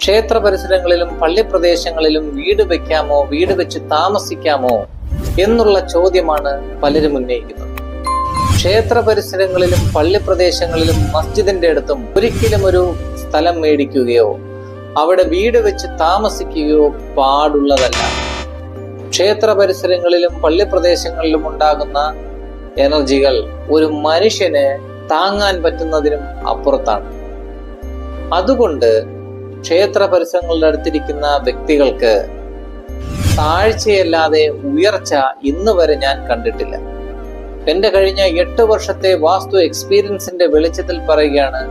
ക്ഷേത്ര പരിസരങ്ങളിലും പള്ളി പ്രദേശങ്ങളിലും വീട് വെക്കാമോ? വീട് വെച്ച് താമസിക്കാമോ? എന്നുള്ള ചോദ്യമാണ് പലരും ഉന്നയിക്കുന്നത്. ക്ഷേത്ര പരിസരങ്ങളിലും പള്ളി പ്രദേശങ്ങളിലും മസ്ജിദിന്റെ അടുത്തും ഒരിക്കലും ഒരു സ്ഥലം മേടിക്കുകയോ അവിടെ വീട് വെച്ച് താമസിക്കുകയോ പാടുള്ളതല്ല. ക്ഷേത്ര പരിസരങ്ങളിലും പള്ളി പ്രദേശങ്ങളിലും ഉണ്ടാകുന്ന എനർജികൾ ഒരു മനുഷ്യന് താങ്ങാൻ പറ്റുന്നതിനും അപ്പുറത്താണ്. അതുകൊണ്ട് ക്ഷേത്ര പരിസരങ്ങളുടെ അടുത്തിരിക്കുന്ന വ്യക്തികൾക്ക് താഴ്ചയല്ലാതെ ഉയർച്ച ഇന്ന് വരെ ഞാൻ കണ്ടിട്ടില്ല. എന്റെ കഴിഞ്ഞ എട്ട് വർഷത്തെ വാസ്തു എക്സ്പീരിയൻസിന്റെ വെളിച്ചത്തിൽ പറയുകയാണ്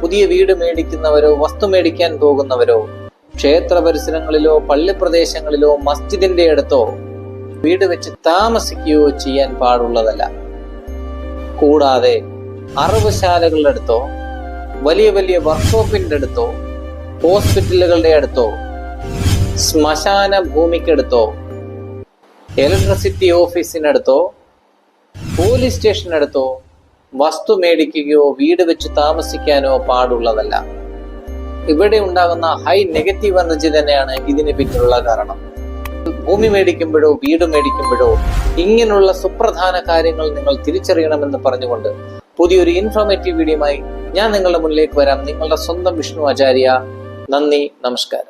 പുതിയ വീട് മേടിക്കുന്നവരോ വസ്തു മേടിക്കാൻ പോകുന്നവരോ ക്ഷേത്ര പരിസരങ്ങളിലോ പള്ളി പ്രദേശങ്ങളിലോ മസ്ജിദിന്റെ അടുത്തോ വീട് വെച്ച് താമസിക്കുകയോ ചെയ്യാൻ പാടുള്ളതല്ല. കൂടാതെ അറവുശാലകളുടെ അടുത്തോ വലിയ വലിയ വർക്ക്ഷോപ്പിന്റെ അടുത്തോ ഹോസ്പിറ്റലുകളുടെ അടുത്തോ ശ്മശാന ഭൂമിക്കടുത്തോ ഇലക്ട്രിസിറ്റി ഓഫീസിനടുത്തോ പോലീസ് സ്റ്റേഷനടുത്തോ വസ്തു മേടിക്കുകയോ വീട് വെച്ച് താമസിക്കാനോ പാടുള്ളതല്ല. ഇവിടെ ഉണ്ടാകുന്ന ഹൈ നെഗറ്റീവ് എനർജി തന്നെയാണ് ഇതിന് പിന്നിലുള്ള കാരണം. ഭൂമി മേടിക്കുമ്പോഴോ വീട് മേടിക്കുമ്പോഴോ ഇങ്ങനെയുള്ള സുപ്രധാന കാര്യങ്ങൾ നിങ്ങൾ തിരിച്ചറിയണമെന്ന് പറഞ്ഞുകൊണ്ട് പുതിയൊരു ഇൻഫോർമേറ്റീവ് വീഡിയോയുമായി ഞാൻ നിങ്ങളുടെ മുന്നിലേക്ക് വരാം. നിങ്ങളുടെ സ്വന്തം വിഷ്ണു ആചാര്യ നന്ദി നമസ്കാരം.